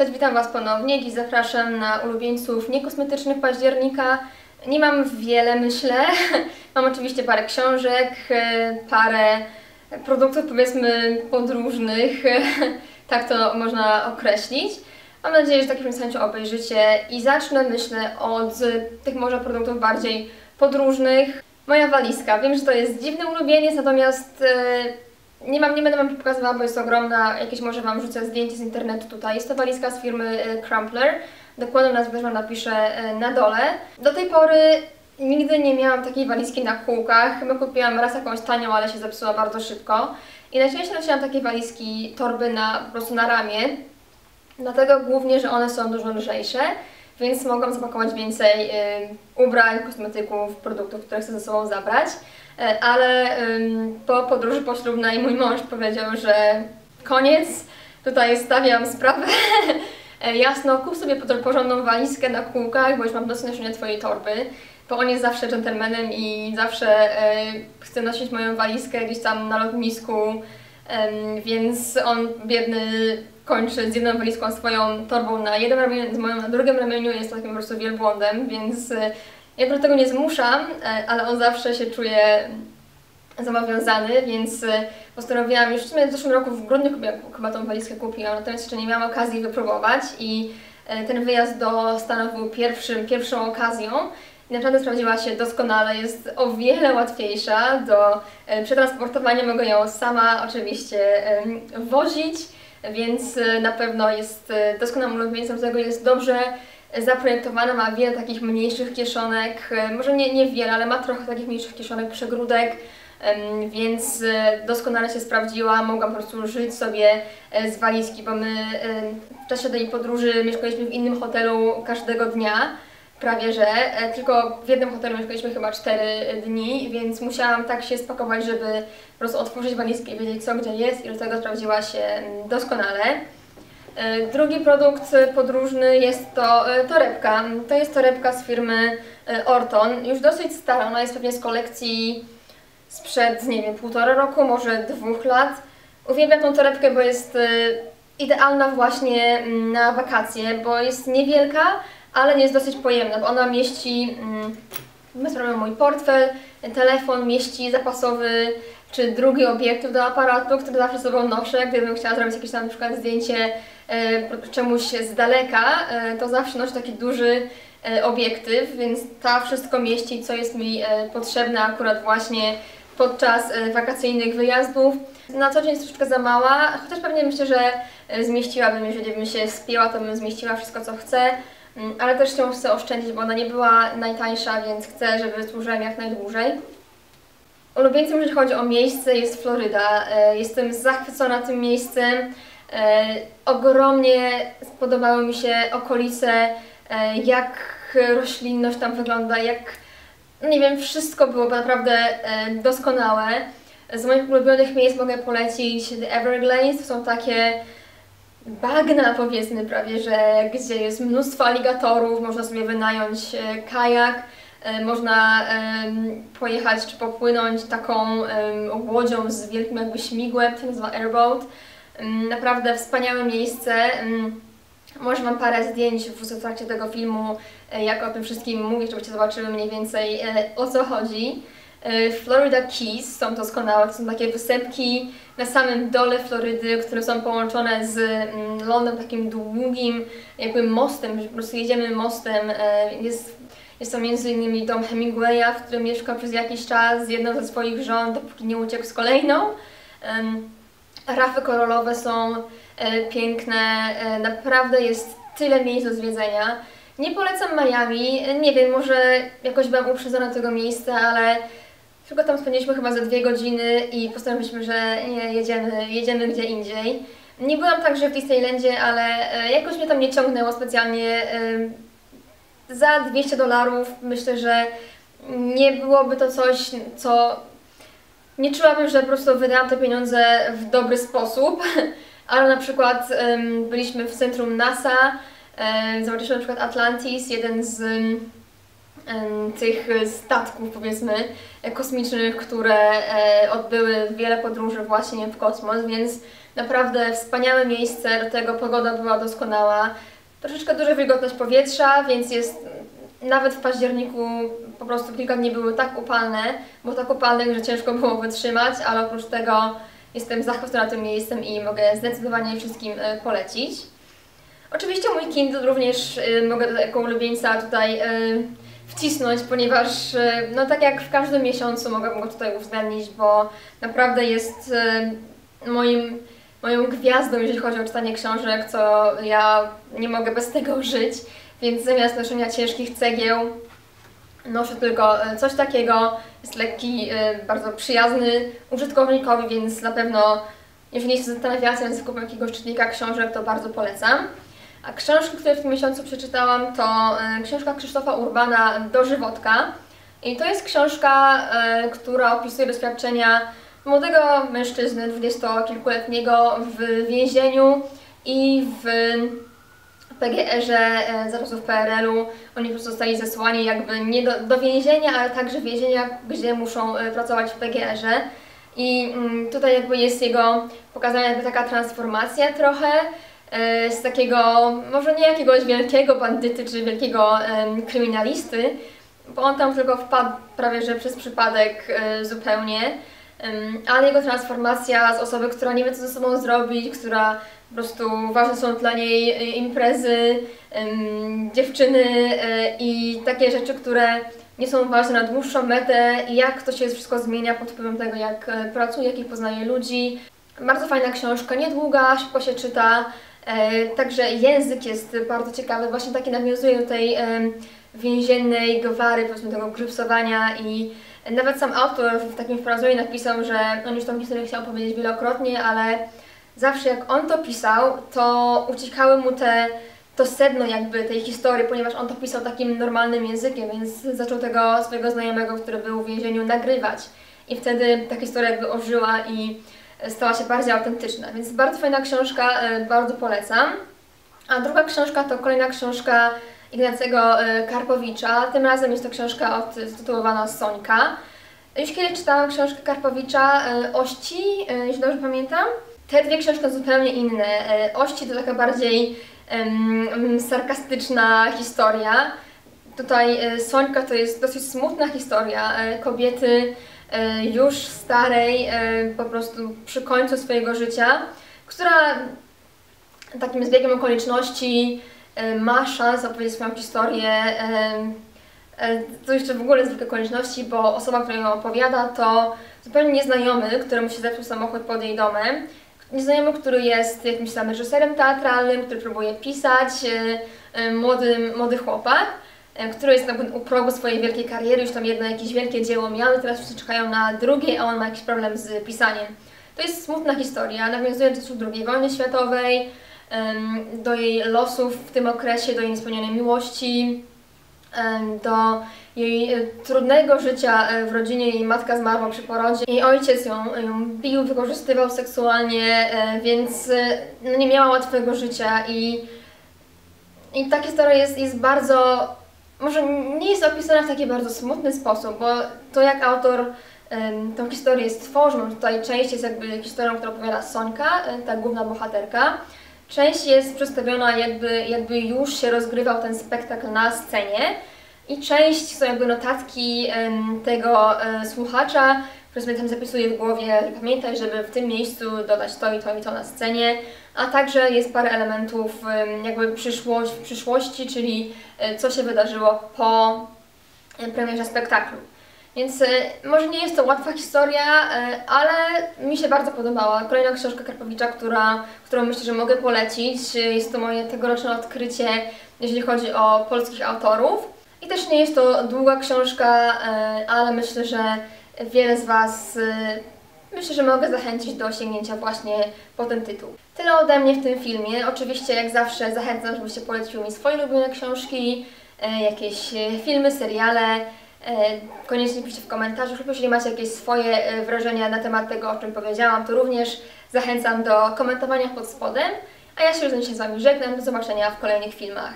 Cześć, witam Was ponownie. Dziś zapraszam na ulubieńców niekosmetycznych października. Nie mam wiele, myślę. Mam oczywiście parę książek, parę produktów, powiedzmy, podróżnych. Tak to można określić. Mam nadzieję, że taki film obejrzycie i zacznę, myślę, od tych może produktów bardziej podróżnych. Moja walizka. Wiem, że to jest dziwny ulubieniec, natomiast e, nie mam, nie będę Wam pokazywała, bo jest ogromna. Jakieś może Wam rzucę zdjęcie z internetu tutaj. Jest to walizka z firmy e, Crumpler. Dokładną nazwę też Wam napiszę e, na dole. Do tej pory nigdy nie miałam takiej walizki na kółkach. Chyba kupiłam raz jakąś tanią, ale się zepsuła bardzo szybko. I najczęściej nosiłam takie walizki, torby na, po prostu na ramię. Dlatego głównie, że one są dużo lżejsze, więc mogłam zapakować więcej y, ubrań, kosmetyków, produktów, które chcę ze sobą zabrać. Y, ale po podróży poślubnej mój mąż powiedział, że koniec, tutaj stawiam sprawę. Jasno, kup sobie porządną walizkę na kółkach, bo już mam dosyć noszenia Twojej torby, bo on jest zawsze dżentelmenem i zawsze chce nosić moją walizkę gdzieś tam na lotnisku, więc on biedny kończy z jedną walizką swoją torbą na jednym ramieniu, z moją na drugim ramieniu, jest takim po prostu wielbłądem, więc e, ja do tego nie zmuszam, e, ale on zawsze się czuje zobowiązany, więc e, postanowiłam już w sumie w zeszłym roku w grudniu chyba tą walizkę kupiłam, natomiast jeszcze nie miałam okazji wypróbować i ten wyjazd do Stanów był pierwszym, pierwszą okazją. I naprawdę sprawdziła się doskonale, jest o wiele łatwiejsza do przetransportowania, mogę ją sama oczywiście wozić, więc e, na pewno jest e, doskonałym ulubieńcem, tego jest dobrze zaprojektowana, ma wiele takich mniejszych kieszonek, e, może nie, nie wiele, ale ma trochę takich mniejszych kieszonek, przegródek, więc doskonale się sprawdziła, mogłam po prostu żyć sobie z walizki, bo my w czasie tej podróży mieszkaliśmy w innym hotelu każdego dnia, prawie że, e, tylko w jednym hotelu mieszkaliśmy chyba 4 dni, więc musiałam tak się spakować, żeby po prostu otworzyć walizkę i wiedzieć co gdzie jest i do tego sprawdziła się doskonale. E, drugi produkt podróżny jest to e, torebka. To jest torebka z firmy Orton, już dosyć stara, ona jest pewnie z kolekcji sprzed, nie wiem, półtora roku, może dwóch lat. Uwielbiam tą torebkę, bo jest idealna właśnie mm, na wakacje, bo jest niewielka, ale jest dosyć pojemna, bo ona mieści, mm, mój portfel, telefon, mieści zapasowy czy drugi obiektyw do aparatu, który zawsze ze sobą noszę, gdybym chciała zrobić jakieś tam na przykład zdjęcie e, czemuś z daleka, e, to zawsze noszę taki duży e, obiektyw, więc ta wszystko mieści, co jest mi e, potrzebne akurat właśnie podczas e, wakacyjnych wyjazdów. Na co dzień jest troszeczkę za mała, chociaż pewnie myślę, że e, zmieściłabym, jeżeli bym się spięła, to bym zmieściła wszystko, co chcę. Mm, ale też wciąż chcę oszczędzić, bo ona nie była najtańsza, więc chcę, żeby służyła jak najdłużej. Ulubieńcem, jeżeli chodzi o miejsce, jest Floryda. E, jestem zachwycona tym miejscem. E, ogromnie spodobały mi się okolice, e, jak roślinność tam wygląda, jak, nie wiem, wszystko było naprawdę doskonałe. Z moich ulubionych miejsc mogę polecić The Everglades, to są takie bagna powiedzmy prawie, że gdzie jest mnóstwo aligatorów, można sobie wynająć e, kajak, e, można pojechać czy popłynąć taką łodzią z wielkim jakby śmigłem, to się nazywa airboat. Naprawdę wspaniałe miejsce. Może Wam parę zdjęć w trakcie tego filmu, e, jak o tym wszystkim mówię, żebyście zobaczyły mniej więcej o co chodzi. E, Florida Keys są doskonałe, to są takie wysepki na samym dole Florydy, które są połączone z mm, Londynem takim długim jakby mostem, że po prostu jedziemy mostem. E, jest, jest to innymi dom Hemingwaya, w którym mieszkał przez jakiś czas z jedną ze swoich żon, dopóki nie uciekł z kolejną. Rafy koralowe są e, piękne, naprawdę jest tyle miejsc do zwiedzenia. Nie polecam Miami, nie wiem, może jakoś byłam uprzedzona tego miejsca, ale tylko tam spędziliśmy chyba ze dwie godziny i postanowiliśmy, że nie, jedziemy, jedziemy gdzie indziej. Nie byłam także w Disneylandzie, ale e, jakoś mnie tam nie ciągnęło specjalnie. Za 200 dolarów myślę, że nie byłoby to coś, co... Nie czułabym, że po prostu wydałam te pieniądze w dobry sposób, ale na przykład byliśmy w centrum NASA, zobaczyliśmy na przykład Atlantis, jeden z tych statków, powiedzmy, kosmicznych, które e, odbyły wiele podróży właśnie w kosmos, więc naprawdę wspaniałe miejsce, do tego pogoda była doskonała. Troszeczkę duża wilgotność powietrza, więc jest nawet w październiku po prostu kilka dni były tak upalne, było tak upalne, że ciężko było wytrzymać, ale oprócz tego jestem zachwycona tym miejscem i mogę zdecydowanie wszystkim e, polecić. Oczywiście mój Kindle również y, mogę jako ulubieńca tutaj y, wcisnąć, ponieważ no tak jak w każdym miesiącu mogę go tutaj uwzględnić, bo naprawdę jest moim, moją gwiazdą, jeżeli chodzi o czytanie książek, co ja nie mogę bez tego żyć, więc zamiast noszenia ciężkich cegieł noszę tylko y, coś takiego, jest lekki, y, bardzo przyjazny użytkownikowi, więc na pewno jeżeli się zastanawiacie nad zakupem jakiegoś czytnika książek, to bardzo polecam. A książki, które w tym miesiącu przeczytałam, to e, książka Krzysztofa Urbana Dożywotka. I to jest książka, e, która opisuje doświadczenia młodego mężczyzny, dwudziestokilkuletniego w więzieniu i w PGR-ze e, zaraz w PRL-u. Oni po prostu zostali zesłani jakby nie do, do więzienia, ale także więzienia, gdzie muszą pracować w PGR-ze. I mm, tutaj jakby jest jego pokazana jakby taka transformacja trochę, E, z takiego, może nie jakiegoś wielkiego bandyty czy wielkiego kryminalisty, bo on tam tylko wpadł prawie że przez przypadek e, zupełnie, ale jego transformacja z osoby, która nie wie co ze sobą zrobić, która po prostu ważne są dla niej e, imprezy, dziewczyny i takie rzeczy, które nie są ważne na dłuższą metę i jak to się wszystko zmienia pod wpływem tego, jak pracuje, jakich poznaje ludzi. Bardzo fajna książka, niedługa, szybko się czyta, E, także język jest bardzo ciekawy, właśnie taki nawiązuje do tej więziennej gwary, powiedzmy tego grypsowania i nawet sam autor w takim wprowadzeniu napisał, że on już tą historię chciał powiedzieć wielokrotnie, ale zawsze jak on to pisał, to uciekały mu te, to sedno jakby tej historii, ponieważ on to pisał takim normalnym językiem, więc zaczął tego swojego znajomego, który był w więzieniu, nagrywać. I wtedy ta historia jakby ożyła i stała się bardziej autentyczna. Więc bardzo fajna książka, e, bardzo polecam. A druga książka to kolejna książka Ignacego e, Karpowicza. Tym razem jest to książka zatytułowana Sońka. Już kiedyś czytałam książkę Karpowicza e, Ości, jeśli dobrze pamiętam. Te dwie książki są zupełnie inne. Ości to taka bardziej um, sarkastyczna historia. Tutaj Sońka to jest dosyć smutna historia kobiety, E, już starej, e, po prostu przy końcu swojego życia, która takim zbiegiem okoliczności e, ma szansę opowiedzieć swoją historię. To jeszcze w ogóle zbieg okoliczności, bo osoba, która ją opowiada, to zupełnie nieznajomy, któremu się zepsuł samochód pod jej domem. Nieznajomy, który jest jakimś tam reżyserem teatralnym, który próbuje pisać, młody, młody chłopak. E, który jest na u progu swojej wielkiej kariery, już tam jedno jakieś wielkie dzieło miał teraz wszyscy czekają na drugie, a on ma jakiś problem z pisaniem. To jest smutna historia, nawiązująca do II wojny światowej, do jej losów w tym okresie, do jej niespełnionej miłości, do jej e, trudnego życia e, w rodzinie. Jej matka zmarła przy porodzie. Jej ojciec ją, ją bił, wykorzystywał seksualnie, więc no, nie miała łatwego życia i, i ta historia jest, jest bardzo może nie jest opisana w taki bardzo smutny sposób, bo to jak autor tą historię stworzył, tutaj część jest jakby historią, którą opowiada Sońka, e, ta główna bohaterka, część jest przedstawiona jakby, jakby już się rozgrywał ten spektakl na scenie i część są jakby notatki tego um, słuchacza, który sobie tam zapisuje w głowie, pamiętaj, żeby w tym miejscu dodać to i to i to na scenie, a także jest parę elementów jakby przyszłość, w przyszłości, czyli e, co się wydarzyło po e, premierze spektaklu. Więc e, może nie jest to łatwa historia, ale mi się bardzo podobała. Kolejna książka Karpowicza, która, którą myślę, że mogę polecić. Jest to moje tegoroczne odkrycie, jeżeli chodzi o polskich autorów. I też nie jest to długa książka, ale myślę, że wiele z Was myślę, że mogę zachęcić do sięgnięcia właśnie po ten tytuł. Tyle ode mnie w tym filmie. Oczywiście, jak zawsze, zachęcam, żebyście poleciły mi swoje ulubione książki, e, jakieś e, filmy, seriale. E, koniecznie piszcie w komentarzach lub jeżeli macie jakieś swoje wrażenia na temat tego, o czym powiedziałam, to również zachęcam do komentowania pod spodem. A ja się już z Wami żegnam. Do zobaczenia w kolejnych filmach.